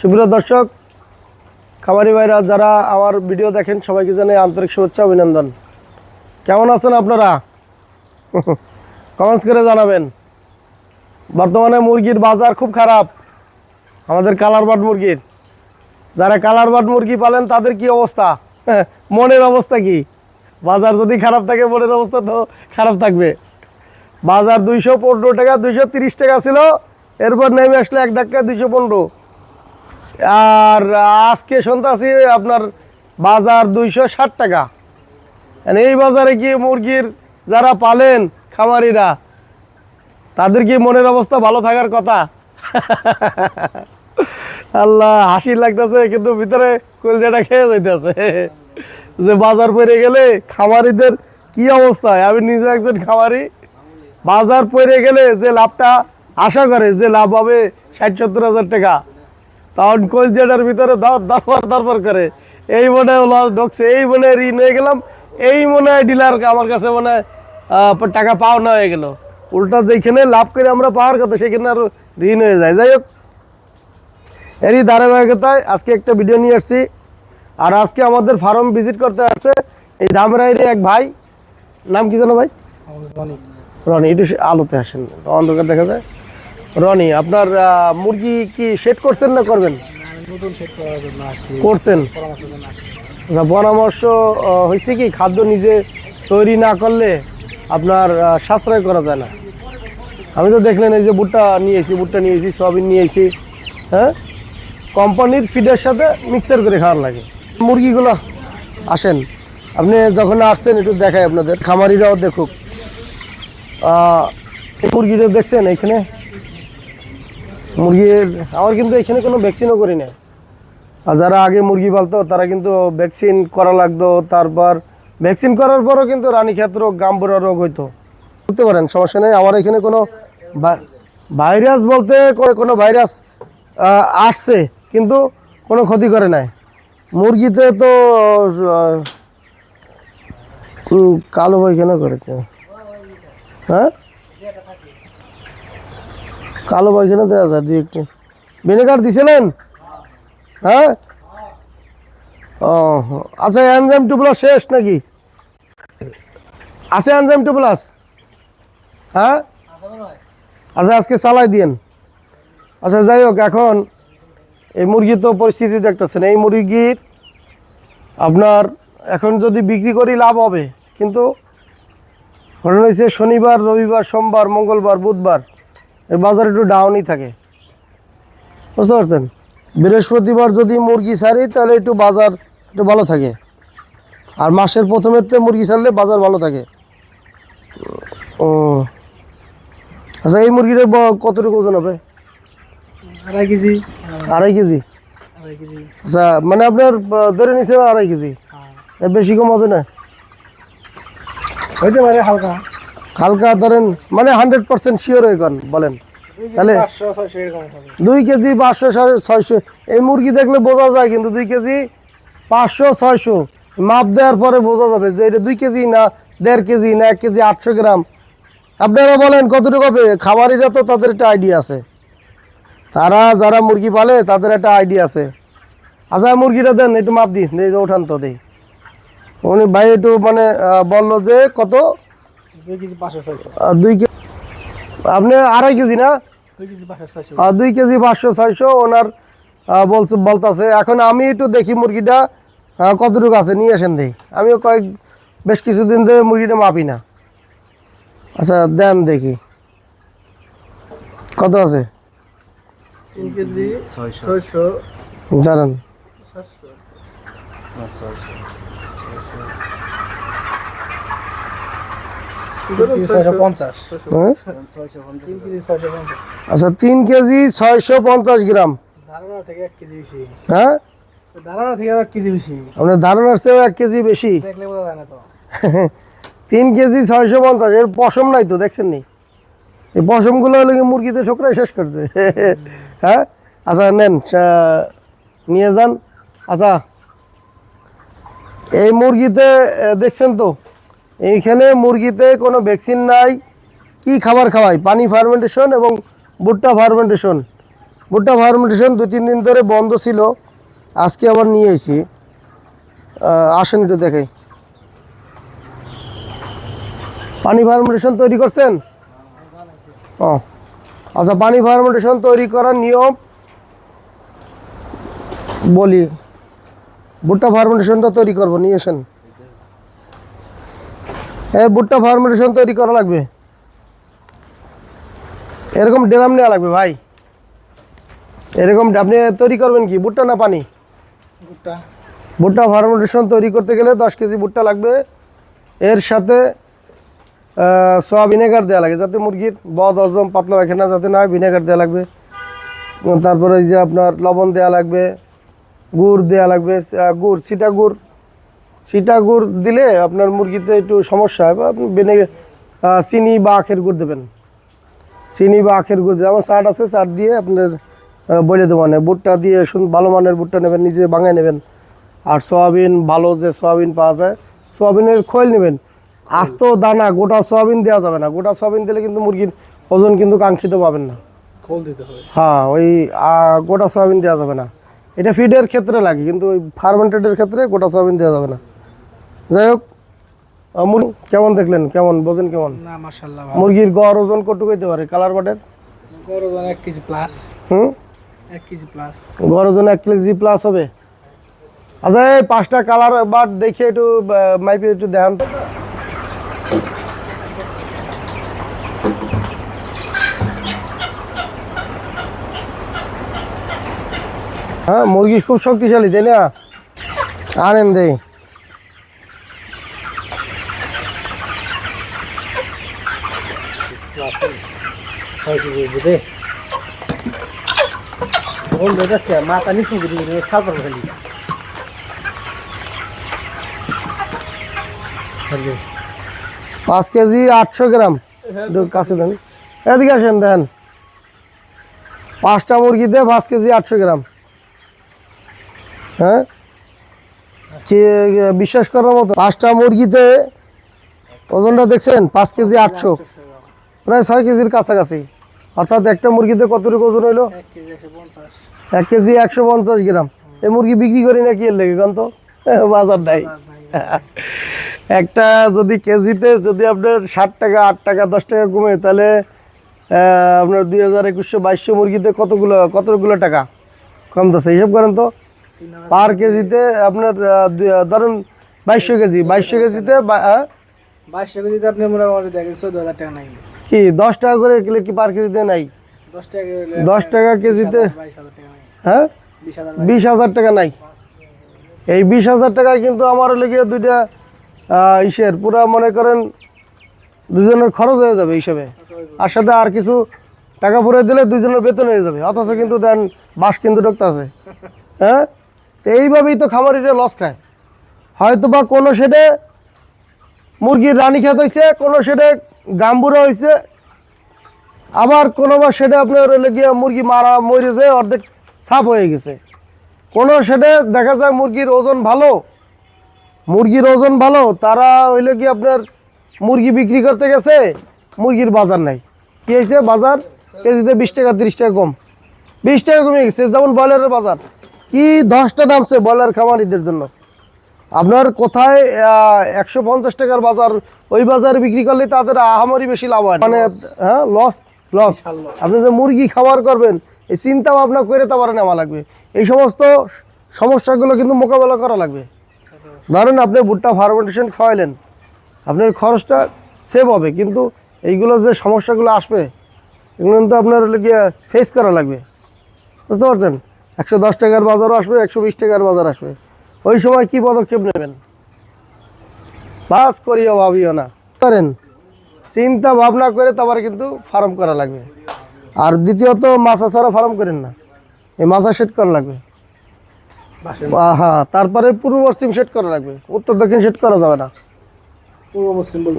সুপ্রিয় দর্শক, খামারি ভাইরা, যারা আমার ভিডিও দেখেন, সবাইকে জানাই আন্তরিক শুভেচ্ছা, অভিনন্দন। কেমন আছেন আপনারা? কমেন্টস করে জানাবেন। বর্তমানে মুরগির বাজার খুব খারাপ। আমাদের কালার বাট মুরগির। যারা কালার বাট মুরগি পালেন, তাদের কি অবস্থা? মনের অবস্থা কি? বাজার যদি খারাপ থাকে, মনের অবস্থা তো খারাপ থাকবে। বাজার দুইশো পনেরো টাকা, দুইশো তিরিশ টাকা ছিল। এরপর নেমে আসলে এক ধাক্কা দুইশো পনেরো। আর আজকে শুনতেছি আপনার বাজার দুইশো ষাট টাকা। আর এই বাজারে কি মুরগির যারা পালেন খামারিরা, তাদের কি মনের অবস্থা ভালো থাকার কথা? আল্লাহ, হাসি লাগতেছে, কিন্তু ভিতরে কলজাটা খেয়ে যাইতেছে। যে বাজার পড়ে গেলে খামারিদের কি অবস্থা? আমি নিজে একজন খামারি। বাজার পড়ে গেলে যে লাভটা আশা করে, যে লাভ হবে ষাট সত্তর হাজার টাকা। তখন কলজেটার ভিতরে দরবার দরবার করে। এই মনে হয় লস ঢুকছে এই মনে ঋণ হয়ে গেলাম এই মনে হয় ডিলার আমার কাছে মনে হয় টাকা পাওনা হয়ে গেল। উল্টা যেখানে লাভ করে আমরা পাওয়ার কথা সেখানে আরও ঋণ হয়ে যায়। যাই হোক এরই ধারাবাহিকতায় আজকে একটা ভিডিও নিয়ে আসছি। আর আজকে আমাদের ফার্ম ভিজিট করতে আসছে এই ধামরাইয়ের এক ভাই। নাম কি জানো ভাই? রনি। একটু আলোতে আসেন অন্ধকার দেখা যায়। রনি আপনার মুরগি কি সেট করছেন না করবেন? করছেন? আচ্ছা পরামর্শ হয়েছে কি? খাদ্য নিজে তৈরি না করলে আপনার সাশ্রয় করা যায় না। আমি তো দেখলেন এই যে ভুট্টা নিয়ে এসি ভুট্টা নিয়ে এসি সয়াবিন নিয়ে এসি হ্যাঁ? কোম্পানির ফিডের সাথে মিক্সার করে খাওয়ার লাগে। মুরগিগুলো আসেন আপনি যখন আসছেন একটু দেখাই আপনাদের। খামারিরাও দেখুক। এই মুরগিটা দেখছেন এখানে মুরগির আমার কিন্তু এখানে কোনো ভ্যাকসিনও করি না আর যারা আগে মুরগি পালতো, তারা কিন্তু ভ্যাকসিন করা লাগতো, তারপর ভ্যাকসিন করার পরও কিন্তু রানীক্ষেত রোগ, গাম্বুরা রোগ হইতো। বুঝতে পারেন, সমস্যা নেই আমার এখানে কোনো ভাইরাস বলতে কোনো ভাইরাস আসছে, কিন্তু কোনো ক্ষতি করে নাই। মুরগিতে তো কালো পায়খানা করেছে? হ্যাঁ? কালো পায়খানা দেওয়া যায়, দুই একটু। ভিনেগার দিছিলেন? হ্যাঁ? ও আচ্ছা এনজাইম টু প্লাস শেষ নাকি? আছে এনজাইম টু প্লাস হ্যাঁ? আচ্ছা আজকে চালাই দিয়েন। আচ্ছা যাই হোক, এখন এই মুরগির তো পরিস্থিতি দেখতেছেন। এই মুরগির আপনার এখন যদি বিক্রি করি লাভ হবে। কিন্তু ঘটনা হয়েছে শনিবার, রবিবার, সোমবার, মঙ্গলবার, বুধবার। বাজার একটু ডাউনই থাকে। বুঝতে পারছেন? বৃহস্পতিবার যদি মুরগি ছাড়ি তাহলে একটু বাজার একটু ভালো থাকে। আর মাসের প্রথমের তে মুরগি ছাড়লে বাজার ভালো থাকে। ও। আচ্ছা এই মুরগিটা কতটুকু ওজন হবে? আড়াই কেজি। আড়াই কেজি? আচ্ছা মানে আপনার ধরে নিচ্ছেন আড়াই কেজি। হ্যাঁ। বেশি কম হবে না? হইতে পারে হালকা। হালকা ধরেন মানে হান্ড্রেড পার্সেন্ট শিওর হয়ে কন বলেন। তাহলে দুই কেজি পাঁচশো ছয়শো এই মুরগি দেখলে বোঝা যায় কিন্তু দুই কেজি পাঁচশো ছয়শো। মাপ দেওয়ার পরে বোঝা যাবে যে এটা দুই কেজি না দেড় কেজি না এক কেজি আটশো গ্রাম। আপনারা বলেন কতটুকু হবে? খামারিরা তো তাদের একটা আইডিয়া আছে। তারা যারা মুরগি পালে তাদের একটা আইডিয়া আছে। আচ্ছা মুরগিটা দেন একটু মাপ দিই ওঠান তো দিই। উনি ভাই একটু মানে বলল যে কত? দুই আপনি আড়াই কেজি না? দুই কেজি পাঁচশো ছয়শো। আর দুই কেজি পাঁচশো ছয়শো ওনার বলছে বলতাছে এখন আমি একটু দেখি মুরগিটা কতটুকু আছে নিয়ে আসেন দেখি। আমিও কয়েক বেশ কিছুদিন ধরে মুরগিটা মাপি না। আচ্ছা দেন দেখি। কত আছে? দাঁড়ান সাতশো ছয়শো পঞ্চাশ হ্যাঁ? তিন কেজি ছয়শো পঞ্চাশ আচ্ছা তিন কেজি ছয়শো পঞ্চাশ গ্রাম। ধারণা থেকে এক কেজি বেশি। হ্যাঁ? ধারণা থেকে এক কেজি বেশি। আপনার ধারণার চেয়েও এক কেজি বেশি। দেখলে বোঝা যায় না তো। তিন কেজি ছয়শো পঞ্চাশ এর পশম নাই তো দেখছেন নি? এই পশমগুলো হলে কি মুরগিতে ঠোকরাই শেষ করছে? হ্যাঁ? আচ্ছা নেন নিয়ে যান। আচ্ছা এই মুরগিতে দেখছেন তো এইখানে মুরগিতে কোনো ভ্যাকসিন নাই। কি খাবার খাওয়াই? পানি ফার্মেন্টেশন এবং ভুট্টা ফার্মেন্টেশন ভুট্টা ফার্মেন্টেশন দু তিন দিন ধরে বন্ধ ছিল। আজকে আবার নিয়ে এসেছি আসেন একটু দেখাই। পানি ফার্মেন্টেশন তৈরি করছেন? ও আচ্ছা পানি ফার্মেন্টেশন তৈরি করার নিয়ম বলি। ভুট্টা ফার্মেন্টেশনটা তৈরি করব, নিয়ে এই ভুট্টা ফার্মেন্টেশন তৈরি করা লাগবে। এরকম ড্রাম নেওয়া লাগবে ভাই। এরকম আপনি তৈরি করবেন কি? ভুট্টা না পানি? ভুট্টা ভুট্টা ফার্মেন্টেশন তৈরি করতে গেলে দশ কেজি ভুট্টা লাগবে। এর সাথে সোয়া ভিনেগার দেওয়া লাগে যাতে মুরগির বদ হজম পাতলা পায়খানা যাতে না হয় ভিনেগার দেওয়া লাগবে। তারপরে এই যে আপনার লবণ দেওয়া লাগবে গুড় দেওয়া লাগবে গুড় সিটা গুড়। সিটা গুড় দিলে আপনার মুরগিতে একটু সমস্যা হয় আপনি বেনে চিনি বা আখের গুড় দেবেন। চিনি বা আখের গুড় আমার চাট আছে চাট দিয়ে আপনার বলে দেবো মানে। বুটটা দিয়ে শুন ভালো মানের বুটটা নেবেন নিজে বাঙায় নেবেন। আর সয়াবিন ভালো যে সয়াবিন পাওয়া যায় সয়াবিনের খোল নেবেন। আস্ত দানা গোটা সয়াবিন দেওয়া যাবে না। গোটা সয়াবিন দিলে কিন্তু মুরগির ওজন কিন্তু কাঙ্ক্ষিত পাবেন না। খোল দিতে হবে। হ্যাঁ ওই গোটা সয়াবিন দেওয়া যাবে না। এটা ফিডের ক্ষেত্রে লাগে কিন্তু ওই ফার্মেন্টেডের ক্ষেত্রে গোটা সয়াবিন দেওয়া যাবে না। যাই হোক মুরগি কেমন দেখলেন? কেমন? বোঝেন কেমন? না মুরগির গড় ওজন কটুক হইতে পারে? কালার বাটের বড় ওজন এক কেজি প্লাস হুম? এক কেজি প্লাস গড় ওজন এক কেজি প্লাস হবে। আচ্ছা এই পাঁচটা কালার বাট দেখে একটু মাইপে একটু দেখান হ্যাঁ মুরগি খুব শক্তিশালী তাই না? আনেন দেই। ছয় কেজি বুঝে বল বেদাসকে মাথা নিস মুখে দিবি খাল করব খালি। পাঁচ কেজি আটশো গ্রাম। একটু কাছে দেন। এদিকে আসেন দেন পাঁচটা মুরগিতে পাঁচ কেজি আটশো গ্রাম। হ্যাঁ? কি বিশ্বাস করার মতো? পাঁচটা মুরগিতে ওজনটা দেখছেন? পাঁচ কেজি আটশো। প্রায় ছয় কেজির কাছাকাছি। অর্থাৎ একটা মুরগিতে কতটুকু ওজন হইল? এক কেজি একশো পঞ্চাশ। গ্রাম। এই মুরগি বিক্রি করি না কি এর লেগে কারণ তো বাজার নাই একটা যদি কেজিতে যদি আপনার ষাট টাকা আট টাকা দশ টাকা কমে তাহলে আপনার দুই হাজার একুশশো বাইশশো মুরগিতে কতগুলো কতগুলো টাকা কমতেছে হিসাব করেন তো। পার কেজিতে আপনার ধরেন বাইশশো কেজি বাইশশো কেজিতে বাইশশো কেজিতে আপনি মোটামুটি দেখেন চোদ্দ হাজার টাকা নাই। কি দশ টাকা করে কিলো কি পার কেজিতে নাই? দশ টাকা কেজিতে হ্যাঁ? বিশ হাজার টাকা নাই। এই বিশ হাজার টাকায় কিন্তু আমার লেগে দুইটা ইসের পুরা মনে করেন দুজনের খরচ হয়ে যাবে হিসাবে। আর সাথে আর কিছু টাকা পুরে দিলে দুজনের বেতন হয়ে যাবে। অথচ কিন্তু দেন বাস কিন্তু ঢুকতেছে হ্যাঁ? তো এইভাবেই তো খামারিরা লস খায়। হয়তো বা কোনো সেটে মুরগির রানী খেত হয়েছে কোনো সেটে গাম্বুরা হয়েছে আবার কোনো বা সেটা আপনার হইলে গিয়ে মুরগি মারা, মরে যায়, অর্ধেক সাপ হয়ে গেছে। কোনো সেটে দেখা যায় মুরগির ওজন ভালো। মুরগির ওজন ভালো, তারা হইলে কি আপনার মুরগি বিক্রি করতে গেছে, মুরগির বাজার নাই। কি হয়েছে বাজার কেজিতে বিশ টাকা, তিরিশ টাকা কম। বিশ টাকা কমে গেছে, যেমন ব্রয়লারের বাজার। কি দশটা নামছে ব্রয়লার খামারিদের জন্য। আপনার কোথায় একশো পঞ্চাশ টাকার বাজার ওই বাজারে বিক্রি করলে তাদের আহামরি বেশি লাভ হয় মানে হ্যাঁ লস লস আপনি যে মুরগি খাবার করবেন এই চিন্তা ভাবনা করে তারপরে নেওয়া লাগবে। এই সমস্ত সমস্যাগুলো কিন্তু মোকাবেলা করা লাগবে। ধরেন আপনি ভুট্টা ফার্মেন্টেশন খাওয়াইলেন আপনার খরচটা সেভ হবে কিন্তু এইগুলো যে সমস্যাগুলো আসবে এগুলো কিন্তু আপনার গিয়ে ফেস করা লাগবে। বুঝতে পারছেন? একশো দশ টাকার বাজারও আসবে একশো বিশ টাকার বাজার আসবে। ওই সময় কি পদক্ষেপ নেবেন? বাস করিও ভাবিও না। করেন চিন্তা ভাবনা করে তারপরে কিন্তু ফার্ম করা লাগবে। আর দ্বিতীয়ত মাছা ছাড়া ফার্ম করেন না। এই মাছা সেট করা লাগবে। হ্যাঁ তারপরে পূর্ব পশ্চিম সেট করা লাগবে। উত্তর দক্ষিণ সেট করা যাবে না।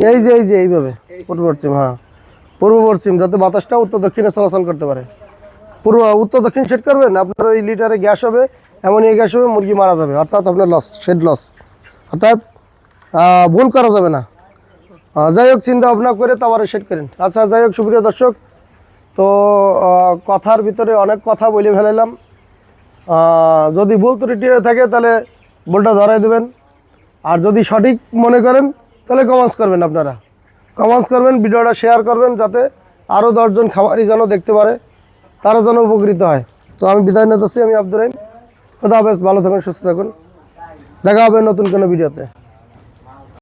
এই যে এই যে এইভাবে। পূর্ব পশ্চিম হ্যাঁ। পূর্ব পশ্চিম যাতে বাতাসটা উত্তর দক্ষিণে চলাচল করতে পারে। পূর্ব উত্তর দক্ষিণ সেট করবেন আপনার ওই লিটারে গ্যাস হবে। এমন এই গ্যাস হবে মুরগি মারা যাবে, অর্থাৎ আপনার লস শেড লস অর্থাৎ ভুল করা যাবে না। যাই হোক, চিন্তা ভাবনা করে তারপরে শেড করেন। আচ্ছা যাই হোক, সুপ্রিয় দর্শক, তো কথার ভিতরে অনেক কথা বলে ফেলাইলাম। যদি ভুল ত্রুটি হয়ে থাকে, তাহলে ভুলটা ধরাই দেবেন। আর যদি সঠিক মনে করেন, তাহলে কমেন্টস করবেন আপনারা। কমেন্টস করবেন, ভিডিওটা শেয়ার করবেন, যাতে আরও দশজন খামারি যেন দেখতে পারে, তারা যেন উপকৃত হয়। তো আমি বিদায় নিতেছি আমি আব্দুর রহিম। খোদা হাফেজ ভালো থাকুন সুস্থ থাকুন। দেখা হবে নতুন কোনো ভিডিওতে।